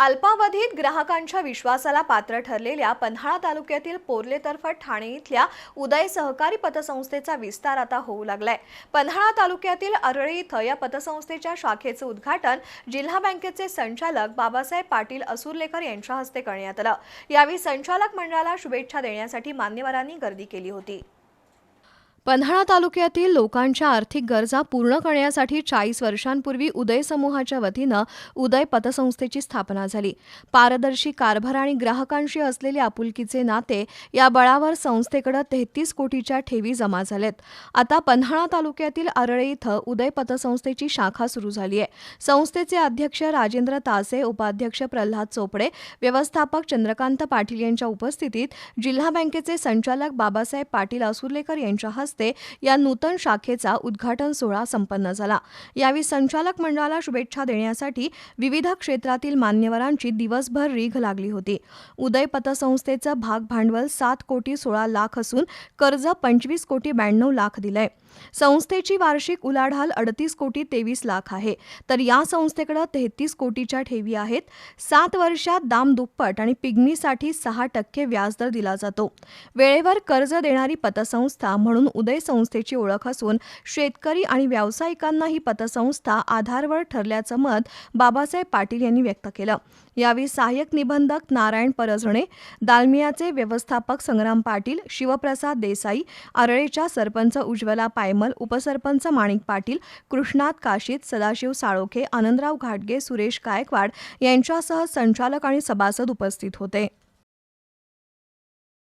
अल्पावधीत ग्राहकांच्या विश्वासाला पात्र ठरलेल्या पन्हाळा तालुक्यातील पोर्लेतर्फे ठाणे इथल्या उदय सहकारी पतसंस्थेचा विस्तार आता होऊ लागलाय. पन्हाळा तालुक्यातील अरळी इथं या पतसंस्थेच्या शाखेचं उद्घाटन जिल्हा बँकेचे संचालक बाबासाहेब पाटील असुरलेकर यांच्या हस्ते करण्यात आलं. यावेळी संचालक मंडळाला शुभेच्छा देण्यासाठी मान्यवरांनी गर्दी केली होती. पन्हाळा तालुक्यातील लोकांच्या आर्थिक गरजा पूर्ण करण्यासाठी चाळीस वर्षांपूर्वी उदय समूहाच्या वतीनं उदय पतसंस्थेची स्थापना झाली. पारदर्शी कारभार आणि ग्राहकांशी असलेले आपुलकीचे नाते या बळावर संस्थेकडे तेहतीस कोटीच्या ठेवी जमा झाल्यात आता पन्हाळा तालुक्यातील आरळे इथं उदय पतसंस्थेची शाखा सुरू झाली आहे. संस्थेचे अध्यक्ष राजेंद्र तासे उपाध्यक्ष प्रल्हाद चोपडे व्यवस्थापक चंद्रकांत पाटील यांच्या उपस्थितीत जिल्हा बँकेचे संचालक बाबासाहेब पाटील असुर्लेकर यांच्या हस्ते या नूतन शाखेचा उद्घाटन सोहळा संपन्न झाला. यावेळी संचालक मंडळाला शुभेच्छा देण्यासाठी विविध क्षेत्रातील मान्यवरांची दिवसभर रीघ लागली होती. उदय पतसंस्थेचं भाग भांडवल सात कोटी सोळा लाख असून कर्ज पंचवीस कोटी ब्याण्णव लाख दिलंय. संस्थेची वार्षिक उलाढाल अडतीस कोटी तेवीस लाख आहे. तर या संस्थेकडे तेहतीस कोटीच्या ठेवी आहेत. सात वर्षात दाम दुप्पट आणि पिगणीसाठी सहा टक्के व्याजदर दिला जातो. वेळेवर कर्ज देणारी पतसंस्था म्हणून उदय संस्थेची ओळख असून शेतकरी आणि व्यावसायिकांना ही पतसंस्था आधारवर ठरल्याचं मत बाबासाहेब पाटील यांनी व्यक्त केलं. यावेळी सहाय्यक निबंधक नारायण परजणे दालमियाचे व्यवस्थापक संग्राम पाटील शिवप्रसाद देसाई आरळेच्या सरपंच उज्ज्वला पायमल उपसरपंच माणिक पाटील कृष्णात काशीत सदाशिव साळोखे आनंदराव घाटगे सुरेश गायकवाड यांच्यासह संचालक आणि सभासद उपस्थित होते.